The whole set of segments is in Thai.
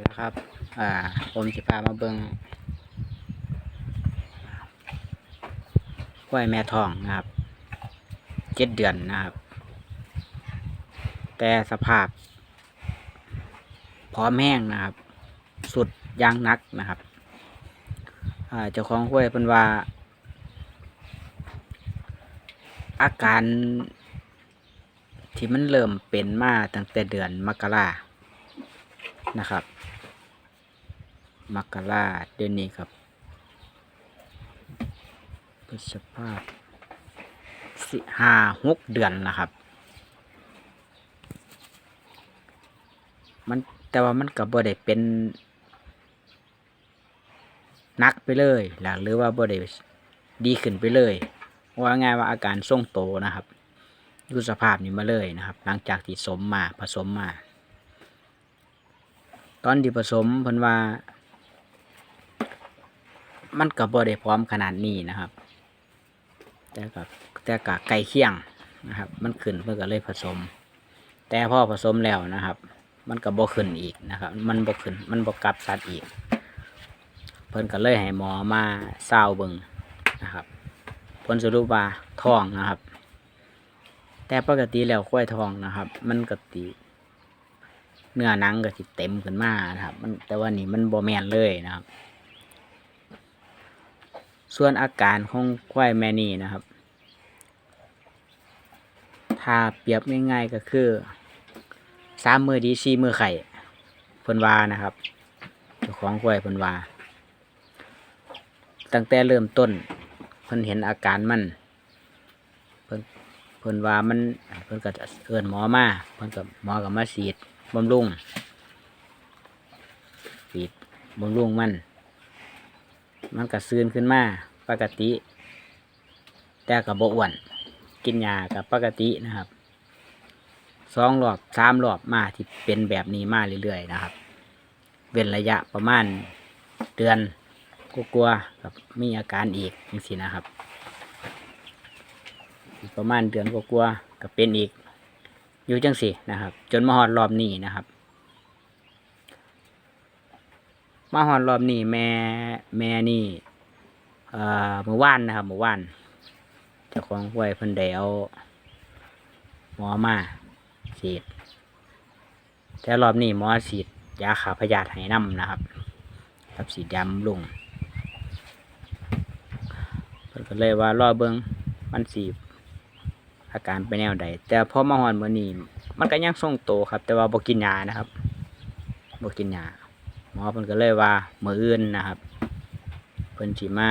แล้วครับ อ่า ผมจะพามาเบิงกล้วยแม่ทองนะครับเจ็ดเดือนนะครับ แต่สภาพ พร้อมแห้งนะครับ สุดยางนักนะครับ อ่า เจ้าของกล้วยเป็นว่า อาการที่มันเริ่มเป็นมาตั้งแต่เดือนมกรา นะครับมกราเดือนนี้ครับพฤษภาสิห้าหกเดือนนะครับ มันแต่ว่ามันกับบ่ได้เป็นนักไปเลยหรือหรือว่าบ่ได้ดีขึ้นไปเลยว่าง่ายว่าอาการทรงโตนะครับดูสภาพนี้มาเลยนะครับ หลังจากที่สมมาผสมมา ตอนที่ผสมเพิ่นว่า มันกับบ่ได้พร้อมขนาดนี้นะครับ แต่กับแต่กับไก่เคี่ยงนะครับ มันขึ้นเพื่อก็เลยผสม แต่พอผสมแล้วนะครับ มันก็บ่ขึ้นอีกนะครับ มันบ่ขึ้นมันบ่กลับสัตว์อีก เพิ่นก็เลยให้หมอมาเศร้าเบิ่งนะครับผลสรุปว่าทองนะครับ แต่ปกติแล้วควายทองนะครับ มันกติ เนื้อหนังก็สิเต็มขึ้นมานะครับ มันแต่ว่านี่มันบ่แมนเลยนะครับ ส่วนอาการของควายแมนี่นะครับ ถ้าเปรียบง่ายๆก็คือสามมือดีสี่มือไข่เพิ่นวานะครับเจ้าของควายเพิ่นว่าตั้งแต่เริ่มต้นเพิ่นเห็นอาการมันเพิ่นเพิ่นว่ามันเพิ่นก็จะเอิ้นหมอมาเพิ่นก็หมอก็มาฉีด บำรุงฉีดบำรุงมัน มันก็ซื่นขึ้นมาปกติ แต่ก็บ่อ้วน กินยากับปกตินะครับสองรอบสามรอบมาที่เป็นแบบนี้มาเรื่อยๆนะครับ เว้นระยะประมาณเดือนกลัวๆกับมีอาการอีกจังซี่นะครับ ประมาณเดือนกลัวๆก็เป็นอีก อยู่จังสินะครับ จนมาฮอดรอบนี้นะครับ มาฮอดรอบนี้แม่แม่นี่เอ่อเมื่อวานนะครับเมื่อวานเจ้าของห้วยเพิ่นได้เอาหมอมาฉีดแต่รอบนี้หมอฉีดยาขาพยาธิให้น้ำนะครับกับฉีดำรุงเพิ่นก็เลยว่ารอเบิงมันสี อาการไปแนวใด แต่พอมาฮอนมื้อนี้มันก็ยังทรงโตครับ แต่ว่าบ่กินยานะครับบ่กินยาหมอเพิ่นก็เลยว่ามื้ออื่นนะครับ เพิ่นสิมา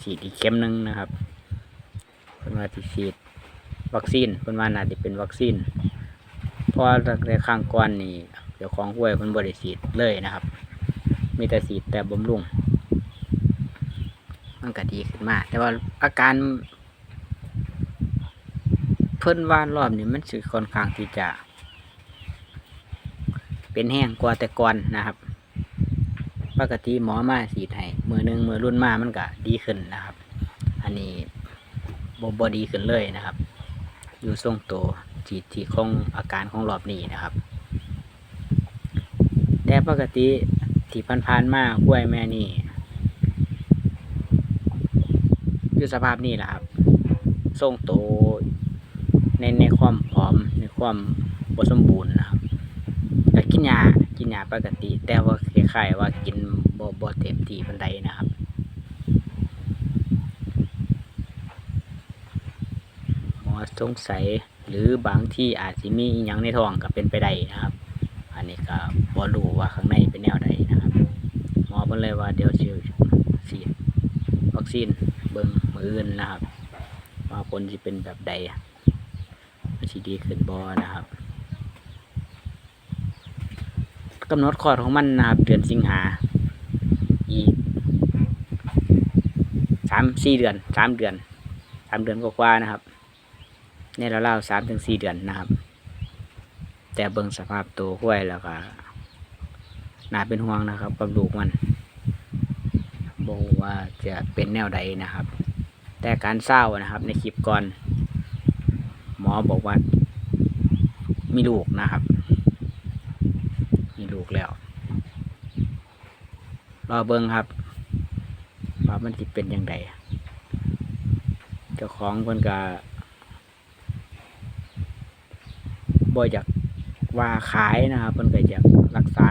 ฉีดอีกเข็มหนึงนะครับเพิ่นว่าสิฉีดวัคซีนเพิ่นว่าน่าจะเป็นวัคซีนเพราะว่าตั้งแต่ครั้งก่อนนี่เจ้าของห้วยเพิ่นบ่ได้ฉีดเลยนะครับ มีแต่ฉีดแต่บำรุงมันก็ดีขึ้นมา แต่ว่าอาการ เพิ่นว่ารอบนี้มันสิค่อนข้างที่จะ เป็นแห้งกว่าแต่ก่อนนะครับ ปกติหมอมาสีดให้มือหนึ่งมือรุ่นมามันก็ดีขึ้นนะครับ อันนี้บ่บดีขึ้นเลยนะครับ อยู่ทรงตัวจีดที่คงอาการของรอบนี้นะครับ แต่ปกติที่ผ่านๆมากล้วยแม่นี่อยู่สภาพนี้แหละครับทรงโต ในในความผอมในความบสมบูรณ์นะครับแต่กินยากินยาปกติ แต่ว่าคล้ายๆว่ากินบ่บ่เต็มที่ปันใดนะครับหมอสงสัยหรือบางที่อาจจะมีอหยังในท้องก็เป็นไปได้นะครับ อันนี้ก็บ่รู้ว่าข้างในเป็นแนวใดนะครับ หมอเพิ่นเลยว่าเดี๋ยวสิฉีดวัคซีนเบิ่งมืออื่นนะครับว่าผลสิเป็นแบบใด สิดีขึ้นบ่นะครับกำหนดคลอดของมันนะครับเดือนสิงหาอีกสามสี่เดือนสามเดือนสามเดือนกว่าๆนะครับในราวๆสามถึงสี่เดือนนะครับ แต่เบิ่งสภาพตัวห้วยแล้วก็น่าเป็นห่วงนะครับกับลูกมันบอกว่าจะเป็นแนวใดนะครับ แต่การเศร้านะครับในคลิปก่อน หมอบอกว่า มีลูกนะครับ มีลูกแล้ว รอเบิ่งครับว่ามันสิเป็นยังไงเจ้าของเพิ่นก็บ่อยากว่าขายนะครับเพิ่นก็อยากรักษา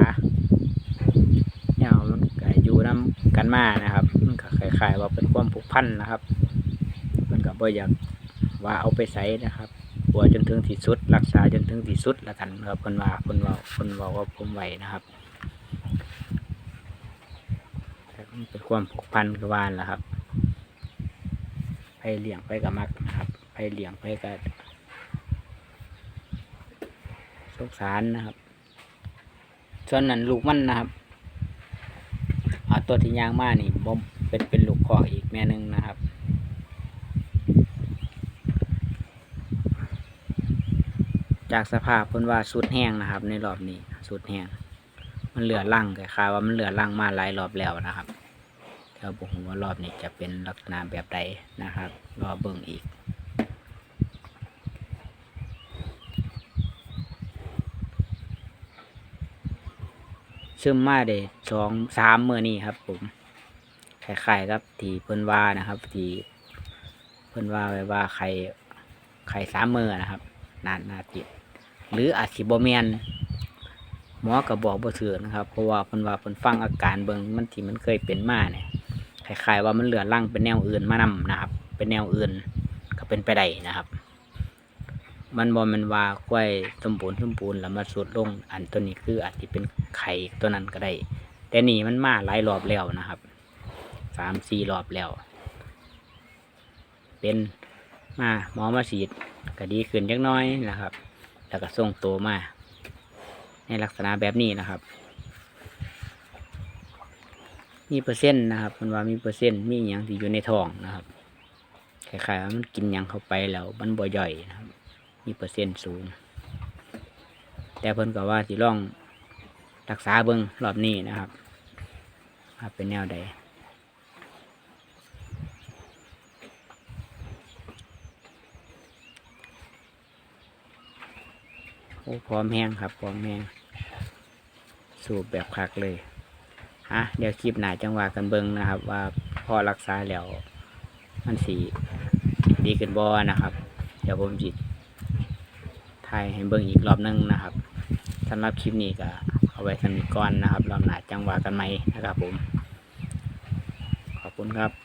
เนี่ยมันก็อยู่นํกันมานะครับมันก็คล้ายๆว่าเป็นความผูกพันนะครับเพิ่นก็บ่อยากว่าเอาไปใส่นะครับ ปัวจนถึงที่สุด รักษาจนถึงที่สุดแล้วกันครับเพิ่นว่าเพิ่นว่าเพิ่นเว้าว่าผมไหวนะครับเป็นความผูกพันกับวานแหละครับไปเลี้ยงไปกับมักนะครับไปเลี้ยงไปกับสงสารนะครับ ส่วนนั้นลูกมันนะครับอ่าตัวที่ย่างมานี่บ่มเป็นเป็นลูกคอกอีกแม่หนึงนะครับ จากสภาพเพิ่นว่าสุดแห้งนะครับ ในรอบนี้สุดแห้งมันเหลือลังคล้าว่ามันเหลือลังมาหลายรอบแล้วนะครับแต่ว่าผมว่ารอบนี้จะเป็นลักษณะแบบใดนะครับรอเบิ่งอีกซึมมาได้สองสามเมื่อนี้ครับ ผมคล้ายๆครับที่เพิ่นว่านะครับที่เพิ่นว่าไว้ว่าไข่ไข่สามเมือนะครับนานนาติด หรืออาจสิบ่แมนหมอก็บอกบ่ถือนะครับ เพราะว่าเพิ่นว่าเพิ่นฟังอาการเบิ่งมันที่มันเคยเป็นมาเนี่ยคล้ายๆว่ามันเหลือรั่งเป็นแนวอื่นมานํนะครับ เป็นแนวอื่นก็เป็นไปได้นะครับ มันบ่แม่นว่ากล้วยสมบูรณ์สมบูรณ์แล้วมาสุดลงอันตัวนี้คืออาจจะเป็นไข่ตัวนั้นก็ได้ แต่นี่มันมาหลายรอบแล้วนะครับสามสี่รอบแล้ว เป็นมาหมอมาฉีดก็ดีขึ้นจักน้อยนะครับ แล้วก็ส่งตัวมา ในลักษณะแบบนี้นะครับ มีเปอร์เซ็นต์นะครับมันว่ามีเปอร์เซ็นต์มีอย่างที่อยู่ในท้องนะครับคล้ายๆว่ามันกินยังเข้าไปแล้วมันบ่ย่อยนะครับ มีเปอร์เซ็นต์สูง แต่เพิ่นก็ว่าสิลองรักษาเบิ่งรอบนี้นะครับเป็นแนวใดโอ้พร้อมแห้งครับพร้อมแห้งสูบแบบคักเลยอะเดี๋ยวคลิปหน้าจังหวะกันเบิ่งนะครับ ว่าพอรักษาแล้วมันสีดีขึ้นบ่นะครับ เดี๋ยวผมจิถ่ายให้เบิ่งอีกรอบนึงนะครับสำหรับคลิปนี้ก็เอาไว้สำหรับก่อนนะครับรอบหน้าจังหวะกันไหมนะครับผม ขอบคุณครับ